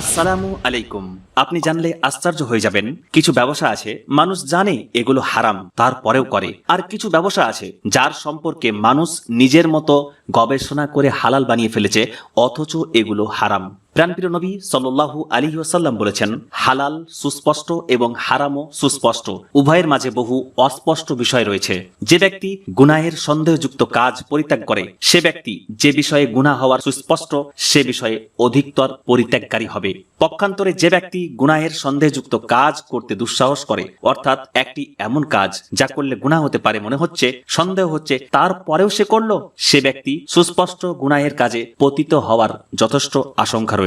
আসসালামু আলাইকুম। আপনি জানলে আশ্চর্য হয়ে যাবেন, কিছু ব্যবসা আছে, মানুষ জানে এগুলো হারাম, তারপরেও করে। আর কিছু ব্যবসা আছে, যার সম্পর্কে মানুষ নিজের মতো গবেষণা করে হালাল বানিয়ে ফেলেছে, অথচ এগুলো হারাম। প্রাণপ্রিয় নবী সাল্লাল্লাহু আলাইহি ওয়াসাল্লাম বলেছেন, হালাল, সুস্পষ্ট এবং হারামও সুস্পষ্ট। উভয়ের মাঝে বহু অস্পষ্ট বিষয় রয়েছে। যে ব্যক্তি গুনাহের সন্দেহযুক্ত কাজ পরিত্যাগ করে, সে ব্যক্তি যে বিষয়ে গুনাহ হওয়ার সুস্পষ্ট, সে বিষয়ে অধিকতর পরিত্যাগকারী হবে। পক্ষান্তরে যে ব্যক্তি গুনাহের সন্দেহযুক্ত কাজ করতে দুঃসাহস করে, অর্থাৎ একটি এমন কাজ যা করলে গুনাহ হতে পারে মনে হচ্ছে, সন্দেহ হচ্ছে, তারপরেও সে করল, সে ব্যক্তি সুস্পষ্ট গুনাহের কাজে পতিত হওয়ার যথেষ্ট আশঙ্কা রয়েছে।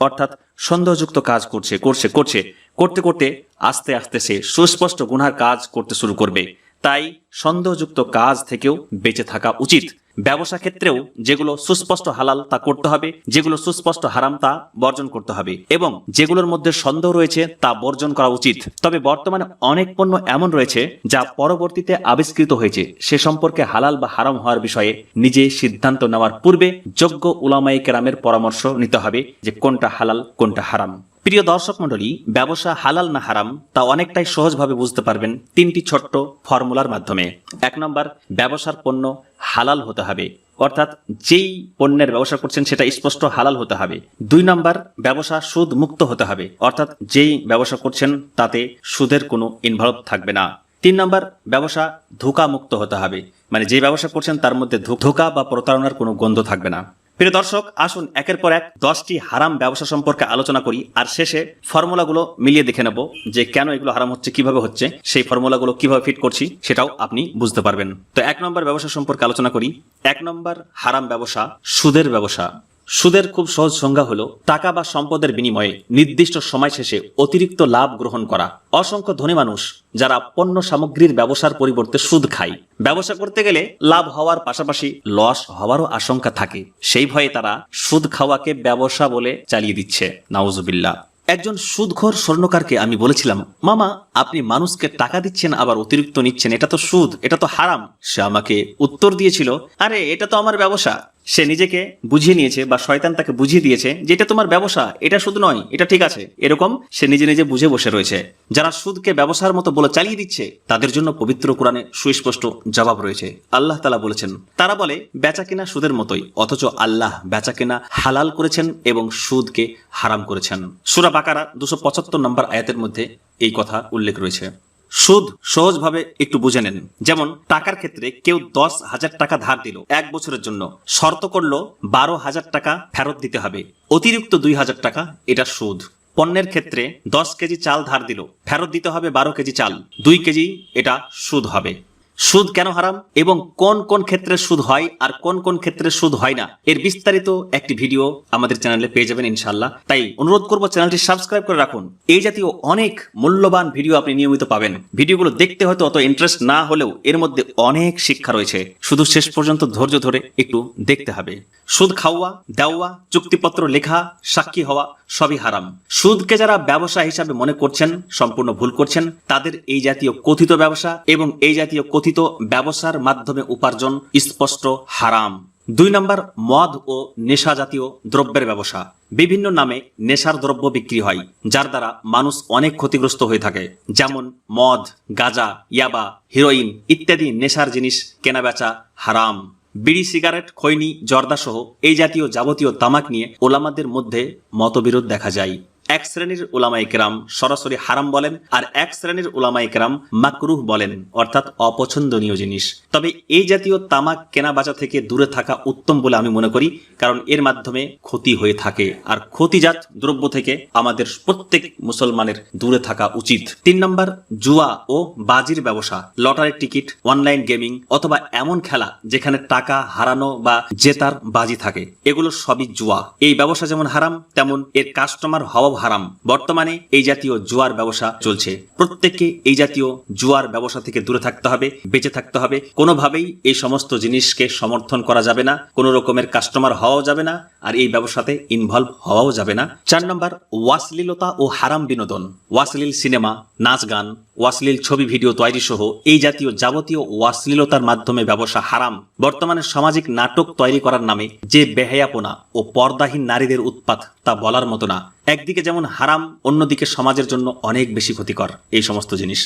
অর্থাৎ সন্দেহযুক্ত কাজ করছে করছে করছে। করতে করতে আস্তে আস্তে সে সুস্পষ্ট গুনার কাজ করতে শুরু করবে। তাই সন্দেহযুক্ত কাজ থেকেও বেঁচে থাকা উচিত। ব্যবসা ক্ষেত্রেও যেগুলো সুস্পষ্ট হালাল তা করতে হবে, যেগুলো সুস্পষ্ট হারাম তা বর্জন করতে হবে এবং যেগুলোর মধ্যে সন্দেহ রয়েছে তা বর্জন করা উচিত। তবে বর্তমানে অনেক পণ্য এমন রয়েছে যা পরবর্তীতে আবিষ্কৃত হয়েছে। সে সম্পর্কে হালাল বা হারাম হওয়ার বিষয়ে নিজে সিদ্ধান্ত নেওয়ার পূর্বে যোগ্য উলামাই কেরামের পরামর্শ নিতে হবে যে কোনটা হালাল, কোনটা হারাম। প্রিয় দর্শক মণ্ডলী, ব্যবসা হালাল না হারাম তা অনেকটাই সহজভাবে বুঝতে পারবেন তিনটি ছোট্ট ফর্মুলার মাধ্যমে। এক নম্বর, ব্যবসার পণ্য হালাল হতে হবে। অর্থাৎ যেই পণ্যের ব্যবসা করছেন সেটা স্পষ্ট হালাল হতে হবে। দুই নম্বর, ব্যবসা সুদ মুক্ত হতে হবে। অর্থাৎ যেই ব্যবসা করছেন তাতে সুদের কোনো ইনভলভ থাকবে না। তিন নম্বর, ব্যবসা ধোকা মুক্ত হতে হবে। মানে যে ব্যবসা করছেন তার মধ্যে ধোকা বা প্রতারণার কোনো গন্ধ থাকবে না। প্রিয় দর্শক, আসুন একের পর এক দশটি হারাম ব্যবসা সম্পর্কে আলোচনা করি, আর শেষে ফর্মুলাগুলো মিলিয়ে দেখে নেব যে কেন এগুলো হারাম হচ্ছে, কীভাবে হচ্ছে, সেই ফর্মুলাগুলো কীভাবে ফিট করছি সেটাও আপনি বুঝতে পারবেন। তো এক নম্বর ব্যবসা সম্পর্কে আলোচনা করি। এক নম্বর হারাম ব্যবসা, সুদের ব্যবসা। সুদের খুব সহজ সংজ্ঞা হলো টাকা বা সম্পদের বিনিময়ে নির্দিষ্ট সময় শেষে অতিরিক্ত লাভ গ্রহণ করা। অসংখ্য ধনী মানুষ যারা পণ্য সামগ্রীর ব্যবসার পরিবর্তে সুদ খায়। ব্যবসা করতে গেলে লাভ হওয়ার পাশাপাশি লস হওয়ারও আশঙ্কা থাকে। সেই ভয়ে তারা সুদ খাওয়াকে ব্যবসা বলে চালিয়ে দিচ্ছে। নাউজুবিল্লাহ। একজন সুদঘর স্বর্ণকারকে আমি বলেছিলাম, মামা, আপনি মানুষকে টাকা দিচ্ছেন, আবার অতিরিক্ত নিচ্ছেন। এটা তো সুদ, এটা তো হারাম। সে আমাকে উত্তর দিয়েছিল, আরে, এটা তো আমার ব্যবসা। সে নিজেকে বুঝিয়ে নিয়েছে বা শয়তান তাকে বুঝিয়ে দিয়েছে যে এটা তোমার ব্যবসা, এটা শুধু নয়, এটা ঠিক আছে। এরকম সে নিজে নিজে বুঝে বসে রয়েছে। যারা সুদকে ব্যবসার মতো বলে চালিয়ে দিচ্ছে, তাদের জন্য পবিত্র কোরআনে সুস্পষ্ট জবাব রয়েছে। আল্লাহ তালা বলেছেন, তারা বলে, বেচা কেনা সুদের মতোই, অথচ আল্লাহ বেচা কেনা হালাল করেছেন এবং সুদকে হারাম করেছেন। সুরা বাকারা দুশো পঁচাত্তর নম্বর আয়াতের মধ্যে এই কথা উল্লেখ রয়েছে। সুদ সহজভাবে একটু বুঝে নেন। যেমন, টাকার ক্ষেত্রে কেউ দশ হাজার টাকা ধার দিল। এক বছরের জন্য শর্ত করল বারো হাজার টাকা ফেরত দিতে হবে। অতিরিক্ত দুই হাজার টাকা, এটা সুদ। পণ্যের ক্ষেত্রে দশ কেজি চাল ধার দিল। ফেরত দিতে হবে বারো কেজি চাল। দুই কেজি, এটা সুদ হবে। সুদ কেন হারাম এবং কোন কোন ক্ষেত্রে সুদ হয় আর কোন কোন ক্ষেত্রে সুদ হয় না? এর বিস্তারিত একটি ভিডিও আমাদের চ্যানেলে পেয়ে যাবেন ইনশাল্লাহ তাই অনুরোধ করব চ্যানেলটি সাবস্ক্রাইব করে রাখুন। এই জাতীয় অনেক মূল্যবান ভিডিও আপনি নিয়মিত পাবেন। ভিডিওগুলো দেখতে হয়তো অত ইন্টারেস্ট না হলেও এর মধ্যে অনেক শিক্ষা রয়েছে। শুধু শেষ পর্যন্ত ধৈর্য ধরে একটু দেখতে হবে। সুদ খাওয়া, দেওয়া, চুক্তিপত্র লেখা, সাক্ষী হওয়া সবই হারাম। সুদকে যারা ব্যবসা হিসাবে মনে করছেন, সম্পূর্ণ ভুল করছেন, তাদের এই জাতীয় কথিত ব্যবসা এবং এই জাতীয় কথিত ব্যবসার মাধ্যমে উপার্জন স্পষ্ট হারাম। দুই নম্বর, মদ ও নেশা জাতীয় দ্রব্যের ব্যবসা। বিভিন্ন নামে নেশার দ্রব্য বিক্রি হয়, যার দ্বারা মানুষ অনেক ক্ষতিগ্রস্ত হয়ে থাকে। যেমন মদ, গাঁজা, ইয়াবা, হিরোইন ইত্যাদি নেশার জিনিস কেনাবেচা হারাম। বিড়ি, সিগারেট, খৈনি, জর্দা সহ এই জাতীয় যাবতীয় তামাক নিয়ে ওলামাদের মধ্যে মতবিরোধ দেখা যায়। এক শ্রেণির ওলামা ইকরাম সরাসরি হারাম বলেন আর এক শ্রেণির ওলামা ইকরাম মাকরুহ বলেন, অর্থাৎ অপছন্দনীয় জিনিস। তবে এই জাতীয় তামাক কেনা বাচা থেকে দূরে থাকা উত্তম বলে আমি মনে করি, কারণ এর মাধ্যমে ক্ষতি হয়ে থাকে। আর ক্ষতিজাত দ্রব্য থেকে আমাদের প্রত্যেক মুসলমানের দূরে থাকা উচিত। তিন নম্বর, জুয়া ও বাজির ব্যবসা, লটারির টিকিট, অনলাইন গেমিং অথবা এমন খেলা যেখানে টাকা হারানো বা জেতার বাজি থাকে। এগুলো সবই জুয়া। এই ব্যবসা যেমন হারাম, তেমন এর কাস্টমার হওয়া হারাম। বর্তমানে এই জাতীয় জুয়ার ব্যবসা চলছে। প্রত্যেককে এই জাতীয় জুয়ার ব্যবসা থেকে দূরে থাকতে হবে, বেঁচে থাকতে হবে। কোনোভাবেই এই সমস্ত জিনিসকে সমর্থন করা যাবে না, কোনো রকমের কাস্টমার হওয়াও যাবে না, আর এই ব্যবসাতে ইনভলভ হওয়াও যাবে না। চার নম্বর, ওয়াসলিলতা ও হারাম বিনোদন। ওয়াসলিল সিনেমা, নাচ গান ওয়াসলিল ছবি, ভিডিও তৈরি সহ এই জাতীয় যাবতীয় ওয়াসলিলতার মাধ্যমে ব্যবসা হারাম। বর্তমানে সামাজিক নাটক তৈরি করার নামে যে বেহায়াপনা ও পর্দাহীন নারীদের উৎপাত তা বলার মতো না। একদিকে যেমন হারাম, অন্যদিকে সমাজের জন্য অনেক বেশি ক্ষতিকর। এই সমস্ত জিনিস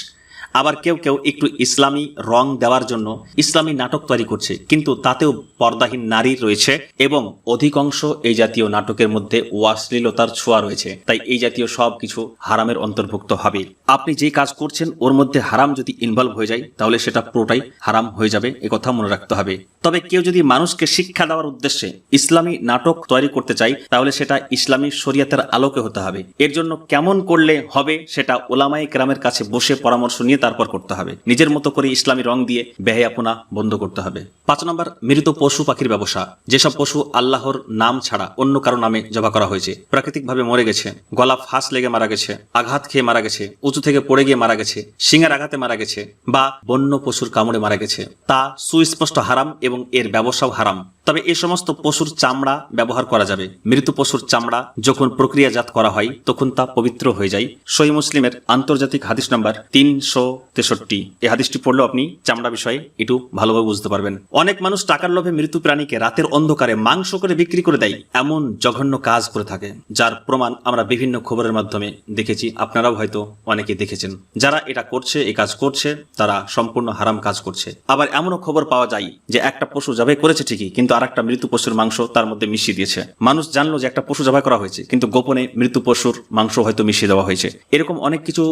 আবার কেউ কেউ একটু ইসলামী রং দেওয়ার জন্য ইসলামী নাটক তৈরি করছে, কিন্তু তাতেও পর্দাহীন নারী রয়েছে এবং অধিকাংশ এই জাতীয় নাটকের মধ্যে অশ্লীলতার ছোঁয়া রয়েছে। তাই এই জাতীয় সব কিছু হারামের অন্তর্ভুক্ত হবে। আপনি যে কাজ করছেন, ওর মধ্যে হারাম যদি ইনভলভ হয়ে যায়, তাহলে সেটা পুরোটাই হারাম হয়ে যাবে কথা মনে রাখতে হবে। তবে কেউ যদি মানুষকে শিক্ষা দেওয়ার উদ্দেশ্যে ইসলামী নাটক তৈরি করতে চায়, তাহলে সেটা ইসলামী শরিয়াতের আলোকে হতে হবে। এর জন্য কেমন করলে হবে, সেটা ওলামাই গ্রামের কাছে বসে পরামর্শ নিয়ে তারপর করতে হবে। নিজের মতো করে ইসলামী রং দিয়ে বেহায়াপনা বন্ধ করতে হবে। পাঁচ নম্বর, মৃত পশু পাখির ব্যবসা। যেসব পশু আল্লাহর নাম ছাড়া অন্য কারও নামে জবা করা হয়েছে, প্রাকৃতিকভাবে মরে গেছে, গলা ফাঁস লেগে মারা গেছে, আঘাত খেয়ে মারা গেছে, উঁচু থেকে পড়ে গিয়ে মারা গেছে সিংহের আঘাতে মারা গেছে বা বন্য পশুর কামড়ে মারা গেছে, তা সুস্পষ্ট হারাম এবং এর ব্যবসাও হারাম। তবে এই সমস্ত পশুর চামড়া ব্যবহার করা যাবে। মৃত পশুর চামড়া যখন প্রক্রিয়াজাত করা হয়, তখন তা পবিত্র হয়ে যায়। সই মুসলিমের আন্তর্জাতিক হাদিস নাম্বার তিনশো তেষট্টি। এই হাদিসটি পড়লেও আপনি চামড়া বিষয়ে একটু ভালোভাবে বুঝতে পারবেন। অনেক মানুষ টাকার লোভে মৃত্যু প্রাণীকে রাতের অন্ধকারে মাংস করে বিক্রি করে দেয়, এমন জঘন্য কাজ করে থাকে, যার প্রমাণ আমরা বিভিন্ন খবরের মাধ্যমে দেখেছি। আপনারাও হয়তো অনেকে দেখেছেন। যারা এটা করছে, এই কাজ করছে, তারা সম্পূর্ণ হারাম কাজ করছে। আবার এমনও খবর পাওয়া যায় যে একটা পশু জবাই করেছে ঠিকই, কিন্তু আর একটা মৃত্যু পশুর মাংস তার মধ্যে মিশিয়ে দিয়েছে। মানুষ জানলো যে একটা পশু জবাই করা হয়েছে, কিন্তু গোপনে মৃত্যু পশুর মাংস হয়তো মিশিয়ে দেওয়া হয়েছে। এরকম অনেক কিছু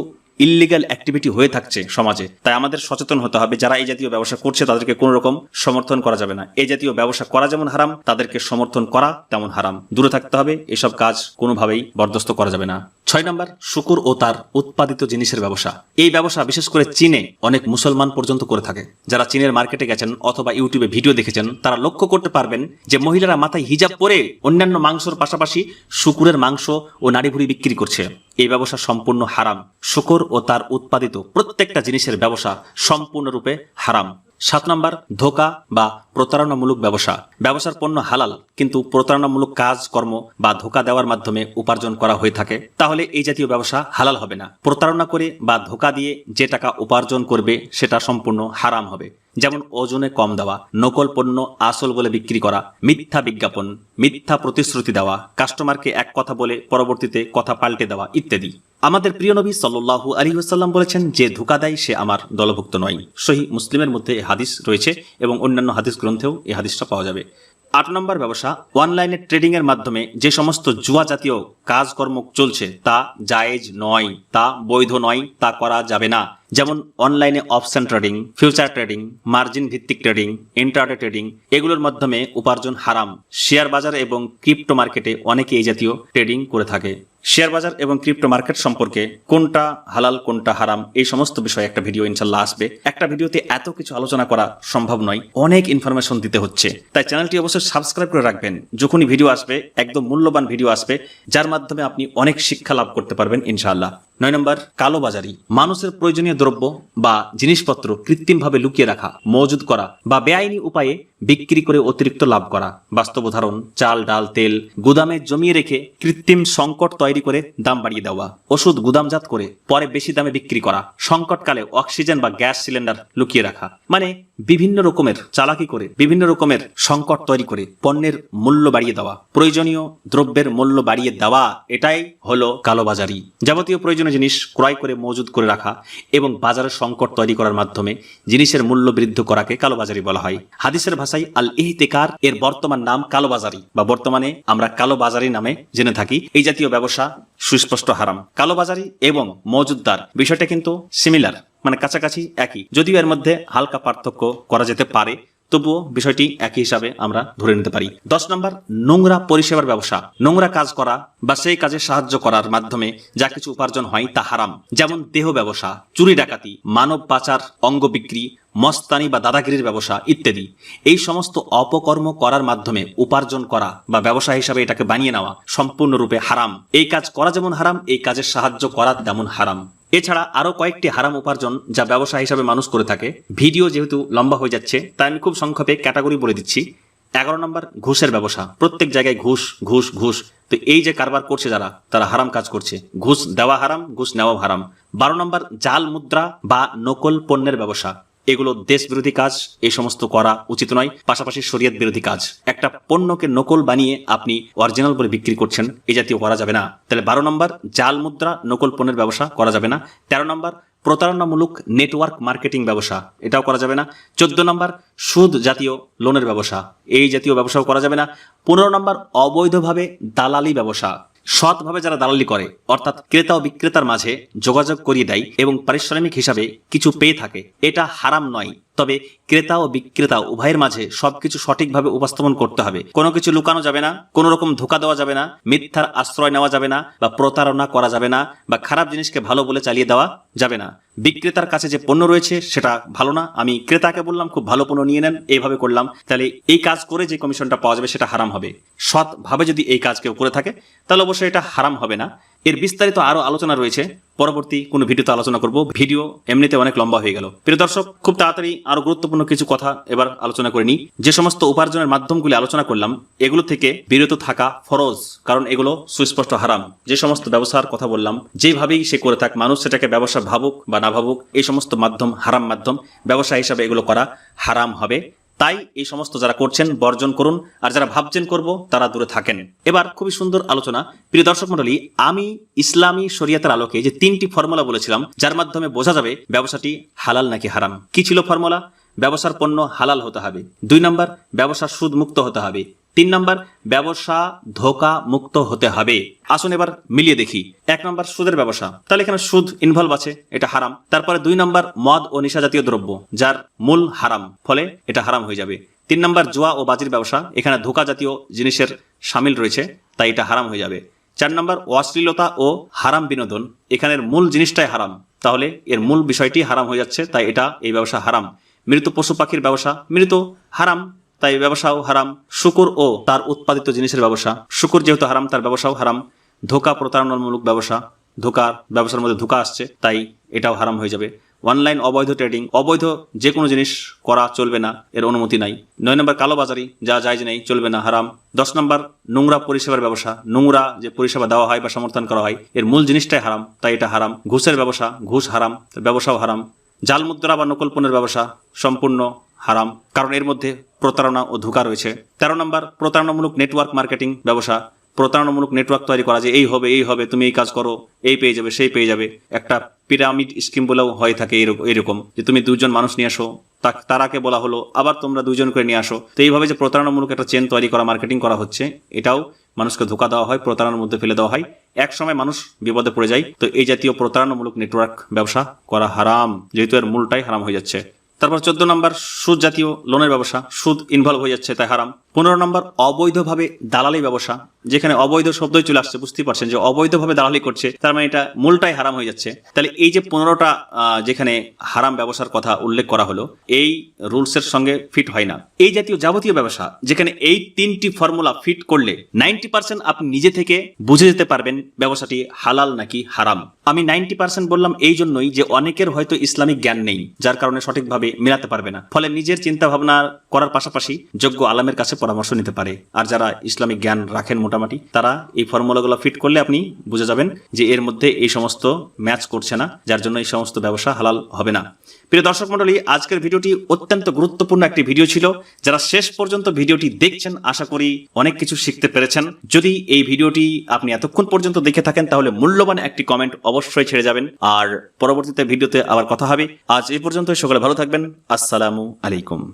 ইলিগাল অ্যাক্টিভিটি হয়ে থাকছে সমাজে। তাই আমাদের সচেতন হতে হবে, যারা এই জাতীয় ব্যবসা করছে তাদেরকে কোনো রকম সমর্থন করা যাবে না। এই জাতীয় ব্যবসা করা যেমন হারাম, তাদেরকে সমর্থন করা তেমন হারাম। দূরে থাকতে হবে, এসব কাজ কোনোভাবেই বরদস্ত করা যাবে না। ছয় নম্বর, শুকুর ও তার উৎপাদিত জিনিসের ব্যবসা। এই ব্যবসা, বিশেষ করে চীনে, অনেক মুসলমান পর্যন্ত করে থাকে। যারা চীনের মার্কেটে গেছেন অথবা ইউটিউবে ভিডিও দেখেছেন, তারা লক্ষ্য করতে পারবেন যে মহিলারা মাথায় হিজাব পরে অন্যান্য মাংসর পাশাপাশি শুকুরের মাংস ও নাড়িভুড়ি বিক্রি করছে। এই ব্যবসা সম্পূর্ণ হারাম। শুকর ও তার উৎপাদিত প্রত্যেকটা জিনিসের ব্যবসা সম্পূর্ণরূপে হারাম। সাত নম্বর, ধোকা বা প্রতারণামূলক ব্যবসা। ব্যবসার পণ্য হালাল, কিন্তু প্রতারণামূলক কাজ, কর্ম বা ধোকা দেওয়ার মাধ্যমে উপার্জন করা হয়ে থাকে। তাহলে এই জাতীয় ব্যবসা হালাল হবে না। প্রতারণা করে বা ধোকা দিয়ে যে টাকা উপার্জন করবে, সেটা সম্পূর্ণ হারাম হবে। যেমন ওজনে কম দেওয়া, নকল পণ্য আসল বলে বিক্রি করা, মিথ্যা বিজ্ঞাপন, মিথ্যা প্রতিশ্রুতি দেওয়া, কাস্টমারকে এক কথা বলে পরবর্তীতে কথা পাল্টে দেওয়া ইত্যাদি। আমাদের প্রিয় নবী সাল্লাল্লাহু আলী ওসাল্লাম বলেছেন, যে ধোকা দেয়, সে আমার দলভুক্ত নয়। সহি মুসলিমের মধ্যে এই হাদিস রয়েছে এবং অন্যান্য হাদিস গ্রন্থেও এই হাদিসটা পাওয়া যাবে। আট নম্বর ব্যবসা, অনলাইনে ট্রেডিং এর মাধ্যমে যে সমস্ত জুয়া জাতীয় কাজকর্ম চলছে, তা জায়েজ নয়, তা বৈধ নয়, তা করা যাবে না। যেমন অনলাইনে option trading, future trading, margin ভিত্তিক ট্রেডিং ইন্টারডে ট্রেডিং, এগুলোর মাধ্যমে উপার্জন হারাম। শেয়ার বাজার এবং ক্রিপ্টো মার্কেটে অনেকে এই জাতীয় ট্রেডিং করে থাকে। শেয়ার বাজার এবং ক্রিপ্টো মার্কেট সম্পর্কে কোনটা হালাল, কোনটা হারাম, এই সমস্ত বিষয়ে একটা ভিডিও ইনশাল্লাহ আসবে। একটা ভিডিওতে এত কিছু আলোচনা করা সম্ভব নয়, অনেক ইনফরমেশন দিতে হচ্ছে। তাই চ্যানেলটি অবশ্যই সাবস্ক্রাইব করে রাখবেন। যখনই ভিডিও আসবে, একদম মূল্যবান ভিডিও আসবে, যার মাধ্যমে আপনি অনেক শিক্ষা লাভ করতে পারবেন ইনশাআল্লাহ। নয় নম্বর, কালোবাজারি। মানুষের প্রয়োজনীয় দ্রব্য বা জিনিসপত্র কৃত্রিমভাবে লুকিয়ে রাখা, মজুদ করা বা বেআইনি উপায়ে বিক্রি করে অতিরিক্ত লাভ করা। বাস্তব উদাহরণ, চাল, ডাল, তেল, গুদামে জমিয়ে রেখে কৃত্রিম সংকট তৈরি করে দাম বাড়িয়ে দেওয়া। ওষুধ, গুদামজাত করে পরে বেশি দামে বিক্রি করা। সংকটকালে অক্সিজেন বা গ্যাস সিলিন্ডার লুকিয়ে রাখা। মানে বিভিন্ন রকমের চালাকি করে, বিভিন্ন রকমের সংকট তৈরি করে পণ্যের মূল্য বাড়িয়ে দেওয়া। প্রয়োজনীয় দ্রব্যের মূল্য বাড়িয়ে দেওয়া, এটাই হলো কালোবাজারি। যাবতীয় প্রয়োজনীয় জিনিস ক্রয় করে মজুদ করে রাখা এবং বাজারের সংকট তৈরি করার মাধ্যমে জিনিসের মূল্য বৃদ্ধি করাকে কালোবাজারি বলা হয়। হাদিসের ভাষায় আল ইহতেকার এর বর্তমান নাম কালোবাজারি বা বর্তমানে আমরা কালোবাজারি নামে জেনে থাকি। এই জাতীয় ব্যবসা সুস্পষ্ট হারাম। কালোবাজারি এবং মজুদ্দার বিষয়টা কিন্তু সিমিলার মানে কাছাকাছি একই। যদিও এর মধ্যে হালকা পার্থক্য করা যেতে পারে তবুও বিষয়টি একই হিসাবে আমরা ধরে নিতে পারি। দশ নম্বর, নোংরা পরিষেবার ব্যবসা। নোংরা কাজ করা বা সেই কাজে সাহায্য করার মাধ্যমে যা কিছু উপার্জন হয় তা হারাম। যেমন দেহ ব্যবসা, চুরি ডাকাতি, মানব পাচার, অঙ্গ বিক্রি, মস্তানি বা দাদাগিরির ব্যবসা ইত্যাদি। এই সমস্ত অপকর্ম করার মাধ্যমে উপার্জন করা বা ব্যবসা হিসাবে এটাকে বানিয়ে নেওয়া সম্পূর্ণরূপে হারাম। এই কাজ করা যেমন হারাম, এই কাজের সাহায্য করা তেমন হারাম। এছাড়া আরও কয়েকটি হারাম উপার্জন যা ব্যবসা হিসাবে মানুষ করে থাকে। ভিডিও যেহেতু লম্বা হয়ে যাচ্ছে, তাই আমি খুব সংক্ষেপে ক্যাটাগরি বলে দিচ্ছি। এগারো নম্বর, ঘুষের ব্যবসা। প্রত্যেক জায়গায় ঘুষ ঘুষ ঘুষ। তো এই যে কারবার করছে যারা, তারা হারাম কাজ করছে। ঘুষ দেওয়া হারাম, ঘুষ নেওয়া হারাম। বারো নম্বর, জাল মুদ্রা বা নকল পণ্যের ব্যবসা। এগুলো দেশ বিরোধী কাজ এই সমস্ত করা উচিত নয়। পাশাপাশি শরীয়ত বিরোধী কাজ। একটা পণ্যকে নকল বানিয়ে আপনি অরিজিনাল বলে বিক্রি করছেন এই জাতীয় করা যাবে না। তাহলে বারো নম্বর, জাল মুদ্রা, নকল পণ্যের ব্যবসা করা যাবে না। তেরো নম্বর, প্রতারণামূলক নেটওয়ার্ক মার্কেটিং ব্যবসা, এটাও করা যাবে না। চোদ্দ নম্বর, সুদ জাতীয় লোনের ব্যবসা, এই জাতীয় ব্যবসাও করা যাবে না। পনেরো নম্বর, অবৈধভাবে দালালি ব্যবসা সৎভাবে যারা দালালি করে, অর্থাৎ ক্রেতা ও বিক্রেতার মাঝে যোগাযোগ করিয়ে দেয় এবং পারিশ্রমিক হিসাবে কিছু পেয়ে থাকে, এটা হারাম নয়। তবে ক্রেতা ও বিক্রেতা উভয়ের মাঝে সবকিছু সঠিকভাবে উপস্থাপন করতে হবে। কোনো কিছু লুকানো যাবে না, কোনো রকম ধোকা দেওয়া যাবে না, মিথ্যার আশ্রয় নেওয়া যাবে না, বা প্রতারণা করা যাবে না, বা খারাপ জিনিসকে ভালো বলে চালিয়ে দেওয়া যাবে না। বিক্রেতার কাছে যে পণ্য রয়েছে, সেটা ভালো না। আমি ক্রেতাকে বললাম, খুব ভালো পণ্য নিয়ে নেন এইভাবে করলাম। তাহলে এই কাজ করে যে কমিশনটা পাওয়া যাবে, সেটা হারাম হবে। সৎভাবে যদি এই কাজ কেউ করে থাকে, তাহলে অবশ্যই এটা হারাম হবে না। এর বিস্তারিত আরও আলোচনা রয়েছে। পরবর্তী কোনো ভিডিওতে আলোচনা করব। ভিডিও এমনিতে অনেক লম্বা হয়ে গেল। প্রিয় দর্শক, খুব তাড়াতাড়ি আরও গুরুত্বপূর্ণ কিছু কথা এবার আলোচনা করে নিই। যে সমস্ত উপার্জনের মাধ্যমগুলি আলোচনা করলাম, এগুলো থেকে বিরত থাকা ফরজ, কারণ এগুলো সুস্পষ্ট হারাম। যে সমস্ত ব্যবসার কথা বললাম, যেভাবেই সে করে থাক, মানুষ সেটাকে ব্যবসা ভাবুক বা না ভাবুক, এই সমস্ত মাধ্যম হারাম মাধ্যম ব্যবসা হিসাবে এগুলো করা হারাম হবে। তাই এই সমস্ত যারা করছেন, বর্জন করুন, আর যারা ভাবছেন করব, তারা দূরে থাকেন। এবার খুবই সুন্দর আলোচনা। প্রিয় দর্শক মন্ডলী আমি ইসলামী শরিয়াতের আলোকে যে তিনটি ফর্মুলা বলেছিলাম, যার মাধ্যমে বোঝা যাবে ব্যবসাটি হালাল নাকি হারাম। কি ছিল ফর্মুলা? ব্যবসার পণ্য হালাল হতে হবে। দুই নম্বর ব্যবসা সুদ মুক্ত হতে হবে। তিন নম্বর, ব্যবসা ধোকা মুক্ত হতে হবে। আসুন এবার মিলিয়ে দেখি। এক নম্বর, সুদের ব্যবসা। তাহলে এখানে সুদ ইনভলভ আছে, এটা হারাম। তারপরে দুই নম্বর, মদ ও নিশা জাতীয় দ্রব্য, যার মূল হারাম, ফলে এটা হারাম হয়ে যাবে। তিন নম্বর, জুয়া ও বাজির ব্যবসা। এখানে ধোকা জাতীয় জিনিসের সামিল রয়েছে, তাই এটা হারাম হয়ে যাবে। চার নম্বর, অশ্লীলতা ও হারাম বিনোদন। এখানের মূল জিনিসটাই হারাম। তাহলে এর মূল বিষয়টি হারাম হয়ে যাচ্ছে, তাই এটা, এই ব্যবসা হারাম। মৃত পশু পাখির ব্যবসা, মৃত হারাম। তাই ব্যবসাও হারাম। শুকুর ও তার উৎপাদিত জিনিসের ব্যবসা। শুকুর যেহেতু হারাম, তার ব্যবসাও হারাম। ধোকা প্রতারণামূলক ব্যবসা। ধোকার ব্যবসার মধ্যে ধোকা আসছে, তাই এটাও হারাম হয়ে যাবে। অনলাইন অবৈধ ট্রেডিং, অবৈধ যে কোনো জিনিস করা চলবে না, এর অনুমতি নাই। নয় নম্বর কালোবাজারি, যা জায়জ নেই, চলবে না, হারাম। দশ নম্বর নোংরা পরিষেবার ব্যবসা, নোংরা যে পরিষেবা দেওয়া হয় বা সমর্থন করা হয়, এর মূল জিনিসটাই হারাম, তাই এটা হারাম। ঘুষের ব্যবসা, ঘুষ হারাম, ব্যবসাও হারাম। জাল মুদ্রা বা নকল পণ্যের ব্যবসা, সম্পূর্ণ হারাম। কারণ এর মধ্যে প্রতারণা ও ধোকা রয়েছে। তেরো নম্বর, প্রতারণামূলক নেটওয়ার্ক মার্কেটিং ব্যবসা। প্রতারণামূলক নেটওয়ার্ক তৈরি করা যে এই হবে এই হবে, তুমি এই কাজ করো, এই পেয়ে যাবে, সেই পেয়ে যাবে। একটা পিরামিড স্কিম বলেও হয়ে থাকে এরকম। যে তুমি দুজন মানুষ নিয়ে আসো তারাকে বলা হলো, আবার তোমরা দুজন করে নিয়ে আসো। তো এইভাবে যে প্রতারণামূলক একটা চেন তৈরি করা মার্কেটিং করা হচ্ছে, এটাও মানুষকে ধোকা দেওয়া হয়, প্রতারণার মধ্যে ফেলে দেওয়া হয়। এক সময় মানুষ বিপদে পড়ে যায়। তো এই জাতীয় প্রতারণামূলক নেটওয়ার্ক ব্যবসা করা হারাম। যেহেতু এর মূলটাই হারাম হয়ে যাচ্ছে। তারপর চোদ্দ নম্বর সুদ জাতীয় লোনের ব্যবসা। সুদ ইনভলভ হয়ে যাচ্ছে তাই হারাম। পনেরো নম্বর, অবৈধভাবে দালালি ব্যবসা, যেখানে অবৈধ শব্দই চলে আসছে, বুঝতেই পারছেন যে অবৈধভাবে দালালি করছে, তার মানে এটা মূলটাই হারাম হয়ে যাচ্ছে। তাহলে এই যে পনেরোটা যেখানে হারাম ব্যবসার কথা উল্লেখ করা হলো, এই রুলসের সঙ্গে ফিট হয় না। এই জাতীয় যাবতীয় ব্যবসা, যেখানে এই তিনটি ফর্মুলা ফিট করলে নাইনটি পার্সেন্ট আপনি নিজে থেকে বুঝে যেতে পারবেন ব্যবসাটি হালাল নাকি হারাম। আমি নাইনটি পার্সেন্ট বললাম এই জন্যই যে অনেকের হয়তো ইসলামিক জ্ঞান নেই, যার কারণে সঠিকভাবে মেলাতে পারবে না। ফলে নিজের চিন্তা ভাবনা করার পাশাপাশি যোগ্য আলামের কাছে পরামর্শ নিতে পারে। আর যারা ইসলামিক জ্ঞান রাখেন মোটামুটি, তারা এই ফর্মুলাগুলো ফিট করলে আপনি বুঝে যাবেন যে এর মধ্যে এই সমস্ত ম্যাচ করছে না, যার জন্য এই সমস্ত ব্যবসা হালাল হবে না। প্রিয় দর্শক মন্ডলী আজকের ভিডিওটি অত্যন্ত গুরুত্বপূর্ণ একটি ভিডিও ছিল। যারা শেষ পর্যন্ত ভিডিওটি দেখছেন, আশা করি অনেক কিছু শিখতে পেরেছেন। যদি এই ভিডিওটি আপনি এতক্ষণ পর্যন্ত দেখে থাকেন, তাহলে মূল্যবান একটি কমেন্ট অবশ্যই ছেড়ে যাবেন। আর পরবর্তীতে ভিডিওতে আবার কথা হবে। আজ এই পর্যন্ত সকলে ভালো থাকবেন। আসসালামু আলাইকুম।